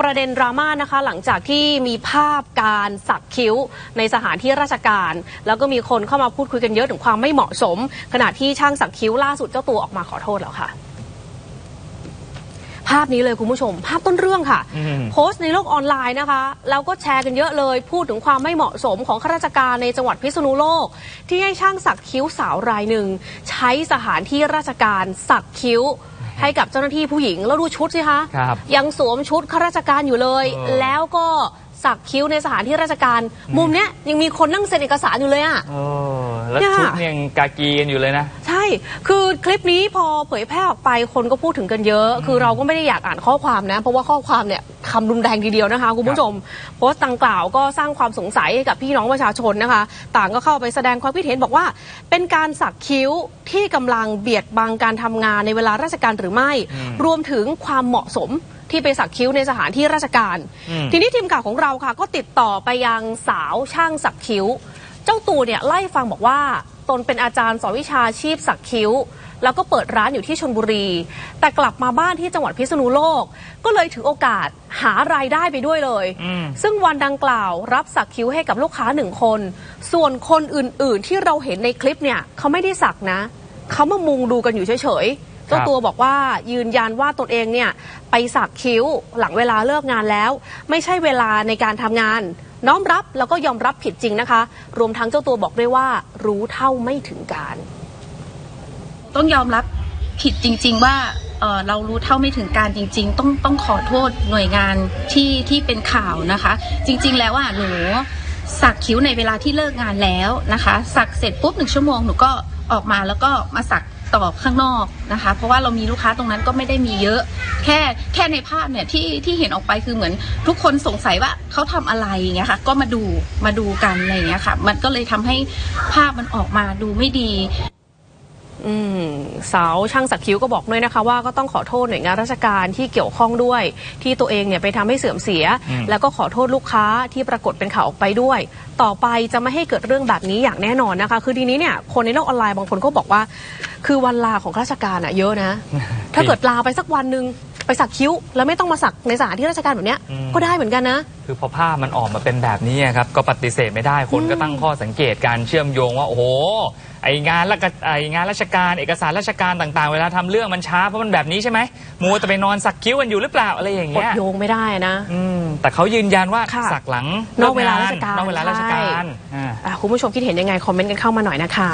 ประเด็นดราม่านะคะหลังจากที่มีภาพการสักคิ้วในสถานที่ราชการ แล้วก็มีคนเข้ามาพูดคุยกันเยอะถึงความไม่เหมาะสม ขณะที่ช่างสักคิ้วล่าสุดเจ้าตัวออกมาขอโทษแล้วค่ะ ภาพนี้เลยคุณผู้ชม ภาพต้นเรื่องค่ะอืมโพสต์ในโลกออนไลน์นะคะแล้วก็แชร์กันเยอะเลย พูดถึงความไม่เหมาะสมของข้าราชการในจังหวัดพิษณุโลก ที่ให้ช่างสักคิ้วสาวรายหนึ่งใช้สถานที่ราชการสักคิ้ว ให้กับเจ้าหน้าที่ผู้หญิงแล้วดูชุดสิคะครับยังสวมชุดข้าราชการอยู่เลย เออ แล้วก็สักคิ้วในสถานที่ราชการ มุมเนี้ยยังมีคนนั่งเซ็นเอกสารอยู่เลยอะโอ้แล้วเนี่ย ชุดเนี่ยยังกากีกันอยู่เลยนะใช่ คือคลิปนี้พอเผยแพร่ออกไปคนก็พูดถึงกันเยอะ คือเราก็ไม่ได้อยากอ่านข้อความนะ เพราะว่าข้อความเนี่ยคำรุนแรงทีเดียวนะคะคุณผู้ชมโพสต์ดังกล่าวก็สร้างความสงสัยให้กับพี่น้องประชาชนนะคะ ต่างก็เข้าไปแสดงความคิดเห็นบอกว่า เป็นการสักคิ้วที่กำลังเบียดบังการทำงานในเวลาราชการหรือไม่อืมรวมถึงความเหมาะสมที่ไปสักคิ้วในสถานที่ราชการอืมทีนี้ทีมข่าวของเราค่ะ ก็ติดต่อไปยังสาวช่างสักคิ้ว เจ้าตัวเนี่ยไล่ฟังบอกว่า ตนเป็นอาจารย์สอนวิชาชีพสักคิ้ว แล้วก็เปิดร้านอยู่ที่ชนบุรี แต่กลับมาบ้านที่จังหวัดพิษณุโลก ก็เลยถือโอกาสหารายได้ไปด้วยเลยอืมซึ่งวันดังกล่าวรับสักคิ้วให้กับลูกค้าหนึ่งคน ส่วนคนอื่นๆ ที่เราเห็นในคลิปเนี่ยเขาไม่ได้สักนะเขามามุงดูกันอยู่เฉยๆเจ้าตัวบอกว่ายืนยันว่าตนเองเนี่ยไปสักคิ้วหลังเวลาเลิกงานแล้ว ไม่ใช่เวลาในการทำงาน น้อมรับแล้วก็ยอมรับผิดจริงนะคะ รวมทั้งเจ้าตัวบอกด้วยว่า รู้เท่าไม่ถึงการ ต้องยอมรับผิดจริง ๆ ว่าเออเรารู้เท่าไม่ถึงการจริง ๆ ต้องต้องขอโทษหน่วยงานที่ที่เป็นข่าวนะคะ จริง ๆ แล้วอะหนูสักคิ้วในเวลาที่เลิกงานแล้วนะคะ สักเสร็จปุ๊บหนึ่งชั่วโมงหนูก็ออกมาแล้วก็มาสัก ต่อข้างนอกนะคะ เพราะว่าเรามีลูกค้าตรงนั้นก็ไม่ได้มีเยอะ แค่แค่ในภาพเนี่ยที่ที่เห็นออกไปคือเหมือน ทุกคนสงสัยว่าเขาทำอะไรอย่างเงี้ยค่ะ ก็มาดูมาดูกันอะไรเงี้ยค่ะ มันก็เลยทำให้ภาพมันออกมาดูไม่ดี สาวช่างสักคิ้วก็บอกด้วยนะคะว่าก็ต้องขอโทษหน่วยงานราชการที่เกี่ยวข้องด้วย ที่ตัวเองเนี่ยไปทำให้เสื่อมเสียอืมแล้วก็ขอโทษลูกค้าที่ปรากฏเป็นข่าวออกไปด้วย ต่อไปจะไม่ให้เกิดเรื่องแบบนี้อย่างแน่นอนนะคะ คือทีนี้เนี่ยคนในโลกออนไลน์บางคนก็บอกว่า คือวันลาของข้าราชการอะเยอะนะ ถ้าเกิดลาไปสักวันหนึ่ง ไปสักคิ้ว แล้วไม่ต้องมาสักในสถานที่ราชการแบบเนี้ยอืม ก็ได้เหมือนกันนะ คือพอภาพมันออกมาเป็นแบบนี้อะครับก็ปฏิเสธไม่ได้คนก็ตั้งข้อสังเกตการเชื่อมโยงว่า โอ้โหไองานราชไองานราชการ เอกสารราชการต่างๆ เวลาทำเรื่องมันช้าเพราะมันแบบนี้ใช่ไหมมัวแต่ไปนอนสักคิ้วกันอยู่หรือเปล่าอะไรอย่างกเงี้ดยโยงไม่ได้นะ อืมแต่เขายืนยันว่าค่ะสักหลังนอกเวลาลิราชการนอกเวลาราชการใช่อ่า อะคุณผู้ชมคิดเห็นยังไง คอมเมนต์กันเข้ามาหน่อยนะคะ